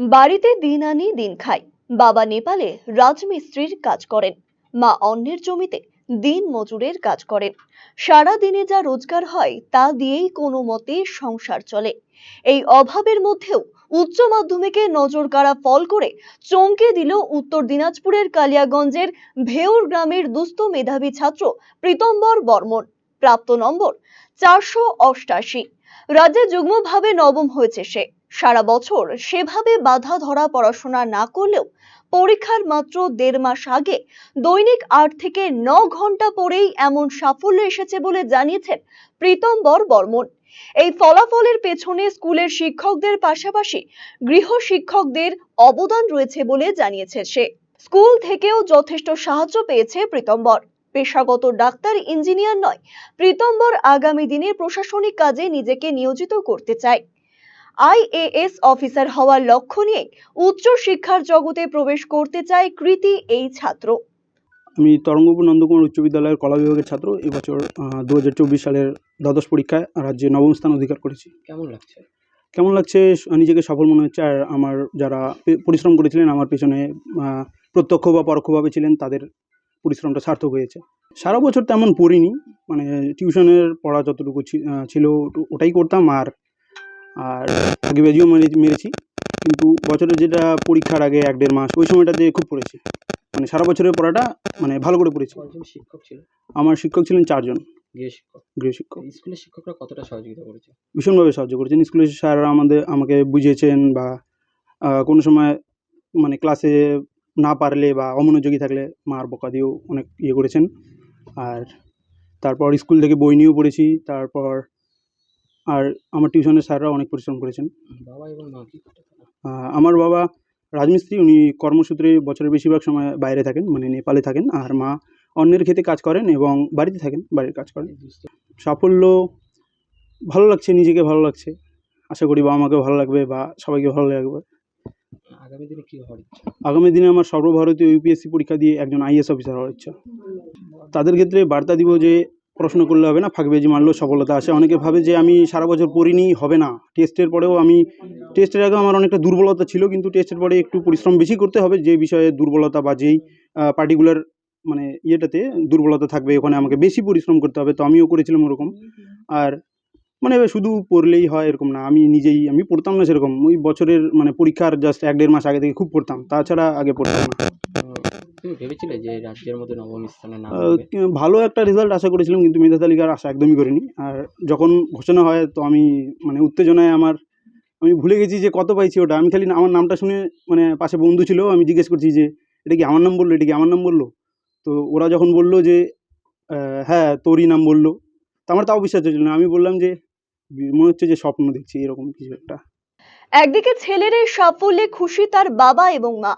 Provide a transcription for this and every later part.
বাড়িতে দিন আনি দিন খাই। বাবা নেপালে রাজমিস্ত্রির কাজ করেন। মা অন্যের জমিতে দিন মজুরের কাজ করেন। সারা দিনে যা রোজগার হয়, তা দিয়েই কোনো মতে সংসার চলে। এই অভাবের মধ্যেও উচ্চ মাধ্যমিকে নজর কাড়া ফল করে চমকে দিল উত্তর দিনাজপুরের কালিয়াগঞ্জের ভেউর গ্রামের দুস্থ মেধাবী ছাত্র প্রীতম্বর বর্মন। প্রাপ্ত নম্বর চারশো অষ্টাশি। রাজ্যে যুগ্মভাবে নবম হয়েছে সে। সারা বছর সেভাবে বাধা ধরা পড়াশোনা না করলেও পরীক্ষার মাত্র দেড় মাস আগে দৈনিক আট থেকে ন ঘণ্টা পরেই এমন সাফল্য এসেছে বলে জানিয়েছেন প্রীতম্বর বর্মন। এই ফলাফলের পেছনে স্কুলের শিক্ষকদের পাশাপাশি গৃহ শিক্ষকদের অবদান রয়েছে বলে জানিয়েছে সে। স্কুল থেকেও যথেষ্ট সাহায্য পেয়েছে প্রীতম্বর। পেশাগত ডাক্তার, ইঞ্জিনিয়ার নয়, প্রীতম্বর আগামী দিনে প্রশাসনিক কাজে নিজেকে নিয়োজিত করতে চায়। আইএএস অফিসার হওয়ার লক্ষ্য নিয়ে উচ্চ শিক্ষার জগতে প্রবেশ করতে চায় কৃতি এই ছাত্র। আমি তরঙ্গপুর নন্দকুমার উচ্চ বিদ্যালয়ের কলা বিভাগের ছাত্র। এবছর দু হাজার চব্বিশ সালের দ্বাদশ পরীক্ষায় রাজ্যে নবম স্থান অধিকার করেছি। কেমন লাগছে? কেমন লাগছে? নিজেকে সফল মনে হচ্ছে। আর আমার যারা পরিশ্রম করেছিলেন আমার পেছনে প্রত্যক্ষ বা পরোক্ষভাবে ছিলেন তাদের পরিশ্রমটা সার্থক হয়েছে। সারা বছর তেমন পড়িনি। মানে টিউশনের পড়া যতটুকু ছিল ওটাই করতাম। আর আর আগে বেজিও মেরেছি। কিন্তু বছরের যেটা পরীক্ষার আগে এক দেড় মাস ওই সময়টাতে খুব পড়েছি। মানে সারা বছরের পড়াটা মানে ভালো করে পড়েছি। শিক্ষক ছিল আমার শিক্ষক ছিলেন চারজন। গৃহ শিক্ষক। স্কুলের শিক্ষকরা কতটা সহযোগিতা করেছে? ভীষণভাবে সাহায্য করেছেন স্কুলের স্যাররা আমাদের আমাকে বুঝিয়েছেন বা কোনো সময় মানে ক্লাসে না পারলে বা অমনোযোগী থাকলে মার বকা দিয়েও অনেক ইয়ে করেছেন। আর তারপর স্কুল থেকে বই নিয়েও পড়েছি। তারপর আর আমার টিউশনের স্যাররা অনেক পরিশ্রম করেছেন। বাবা এবং মা কি করতে তারা? আহ, আমার বাবা রাজমিস্ত্রি উনি কর্মসূত্রে বছরের বেশিরভাগ সময় বাইরে থাকেন মানে নেপালে থাকেন আর মা অন্যের ক্ষেতে কাজ করেন এবং বাড়িতে থাকেন বাড়ির কাজ করেন। সাফল্য ভালো লাগছে নিজেকে ভালো লাগছে। আশা করি বাবা মাকেও ভালো লাগবে বা সবাইকে ভালো লাগবে। আগামী দিনে কি হওয়ার ইচ্ছা? আগামী দিনে আমার সর্বভারতীয় ইউপিএসসি পরীক্ষা দিয়ে একজন আইএস অফিসার হওয়ার ইচ্ছা। তাদের ক্ষেত্রে বার্তা দিব যে পড়াশোনা করলে হবে না ফাঁকিবাজি মারলেও সফলতা আসে। অনেকে ভাবে যে আমি সারা বছর পড়িনি, হবে না। টেস্টের পরেও আমি, টেস্টের আগে আমার অনেকটা দুর্বলতা ছিল, কিন্তু টেস্টের পরে একটু পরিশ্রম বেশি করতে হবে, যে বিষয়ে দুর্বলতা বা যেই পার্টিকুলার মানে ইয়েটাতে দুর্বলতা থাকবে, ওখানে আমাকে বেশি পরিশ্রম করতে হবে, তো আমিও করেছিলাম ওরকম। আর মানে শুধু পড়লেই হয় এরকম না, আমি নিজেই, আমি পড়তাম না সেরকম। ওই বছরের মানে পরীক্ষার জাস্ট এক দেড় মাস আগে থেকে খুব পড়তাম, তাছাড়া আগে পড়তাম না। তুমি ভেবেছিলে যে রাজ্যের মধ্যে নবম স্থানে নাম হবে? ভালো একটা রেজাল্ট আশা করেছিলাম কিন্তু মেধা তালিকার আশা একদমই করিনি। আর যখন ঘোষণা হয় তো আমি মানে উত্তেজনায় আমার আমি ভুলে গেছি যে কত পাইছি ওটা। আমি খালি আমার নামটা শুনে মানে পাশে বন্ধু ছিল আমি জিজ্ঞেস করছি যে এটা কি আমার নাম বলল? এটা কি আমার নাম বলল? তো ওরা যখন বলল যে আহ, হ্যাঁ তোরই নাম বলল। তো আমার তাও বিশ্বাস হচ্ছিল না। আমি বললাম যে মনে হচ্ছে যে স্বপ্ন দেখছি এরকম কিছু একটা। একদিকে ছেলের এই সাফল্যে খুশি তার বাবা এবং মা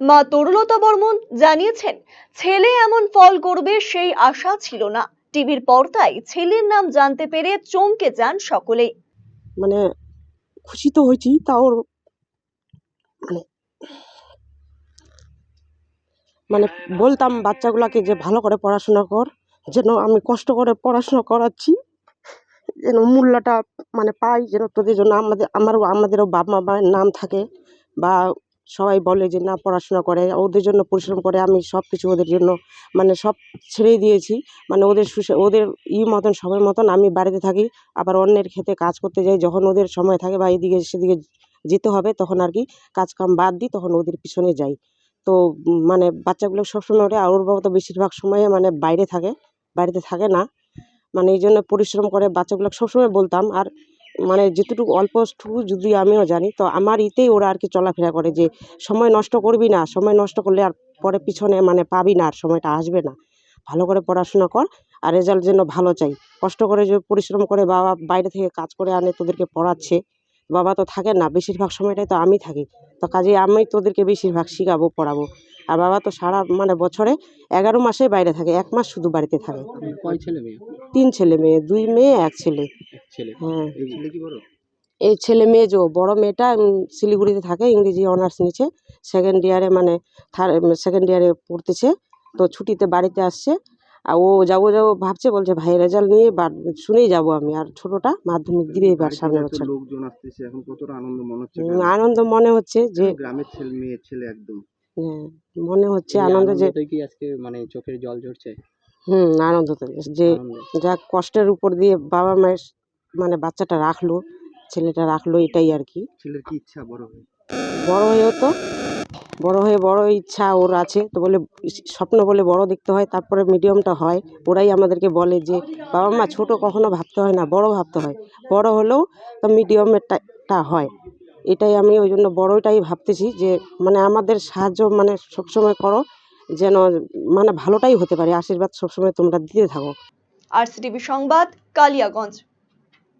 মা তরুলতা বর্মন জানিয়েছেন, ছেলে এমন ফল করবে সেই আশা ছিল না। টিভির পর্দায় ছেলের নাম জানতে পেরে চমকে যান সকলেই। মানে খুশি তো হয়েছি, তাও মানে মানে বলতাম বাচ্চাগুলোকে যে ভালো করে পড়াশোনা কর, যেন আমি কষ্ট করে পড়াশোনা করাচ্ছি, যেন মূল্যটা মানে পাই, যেন তোদের জন্য আমাদের, আমারও, আমাদেরও বাপ মা মায়ের নাম থাকে বা সবাই বলে যে, না, পড়াশোনা করে, ওদের জন্য পরিশ্রম করে, আমি সব কিছু ওদের জন্য মানে সব ছেড়ে দিয়েছি। মানে ওদের ওদের ই মতন সময় মতন আমি বাড়িতে থাকি, আবার অন্যের ক্ষেতে কাজ করতে যাই, যখন ওদের সময় থাকে বা এদিকে সেদিকে যেতে হবে, তখন আর কি কাজ কাম বাদ দিই, তখন ওদের পিছনে যাই। তো মানে বাচ্চাগুলো সবসময় ওঠে, আর ওর বাবা তো বেশিরভাগ সময়ে মানে বাইরে থাকে, বাড়িতে থাকে না। মানে এই জন্য পরিশ্রম করে বাচ্চাগুলো সবসময় বলতাম, আর মানে যেটুকু অল্পটুকু যদি আমিও জানি তো আমার ইতেই ওরা আর কি চলাফেরা করে যে সময় নষ্ট করবি না সময় নষ্ট করলে আর পরে পিছনে মানে পাবি না আর সময়টা আসবে না। ভালো করে পড়াশোনা কর আর রেজাল্ট যেন ভালো চাই। কষ্ট করে যে পরিশ্রম করে বাবা বাইরে থেকে কাজ করে আনে তোদেরকে পড়াচ্ছে বাবা তো থাকে না বেশিরভাগ সময়টাই তো আমি থাকি। তো কাজে আমি তোদেরকে বেশিরভাগ শেখাবো পড়াবো। আর বাবা তো সারা মানে বছরে এগারো মাসে বাইরে থাকে এক মাস শুধু বাড়িতে থাকে। তিন ছেলে মেয়ে দুই মেয়ে এক ছেলে। ছেলে? হ্যাঁ। এই ছেলে কি বড়? এই ছেলে মেয়ে যে বড় মেয়েটা শিলিগুড়িতে থাকে ইংরেজি অনার্স নিচ্ছে। সেকেন্ড ইয়ারে মানে থার্ড সেকেন্ড ইয়ারে পড়তেছে তো ছুটিতে বাড়িতে আসছে। আর ও যাব যাব ভাবছে বলছে ভাই রেজাল্ট নিয়ে শুনেই যাব আমি। আর ছোটটা মাধ্যমিক দিবে এবার সামনে বছর। লোকজন আসতেছে এখন কতটা আনন্দ মনে হচ্ছে আনন্দ মনে হচ্ছে যে গ্রামের ছেলে মেয়ে ছেলে একদম। হ্যাঁ, মনে হচ্ছে আনন্দ যে কি আজকে মানে চোখের জল ঝরছে? হুম আনন্দ তো যে যা কষ্টের উপর দিয়ে বাবা মায়ের মানে বাচ্চাটা রাখল ছেলেটা রাখল এটাই আর কি। ছেলের কি ইচ্ছা বড় হয়ে? বড় হয়েও তো বড় হয়ে বড় ইচ্ছা ওর আছে তো বলে স্বপ্ন বলে বড় দেখতে হয় তারপরে মিডিয়ামটা হয়। ওরাই আমাদেরকে বলে যে বাবা মা ছোট কখনো ভাবতে হয় না বড় ভাবতে হয়। বড় হলেও তো মিডিয়ামেরটা হয়। এটাই আমি ওই জন্য বড়টাই ভাবতেছি যে মানে আমাদের সাহায্য মানে সবসময় করো যেন মানে ভালোটাই হতে পারে। আশীর্বাদ সবসময় তোমরা দিতে থাকো। আরসিটিভি সংবাদ কালিয়াগঞ্জ।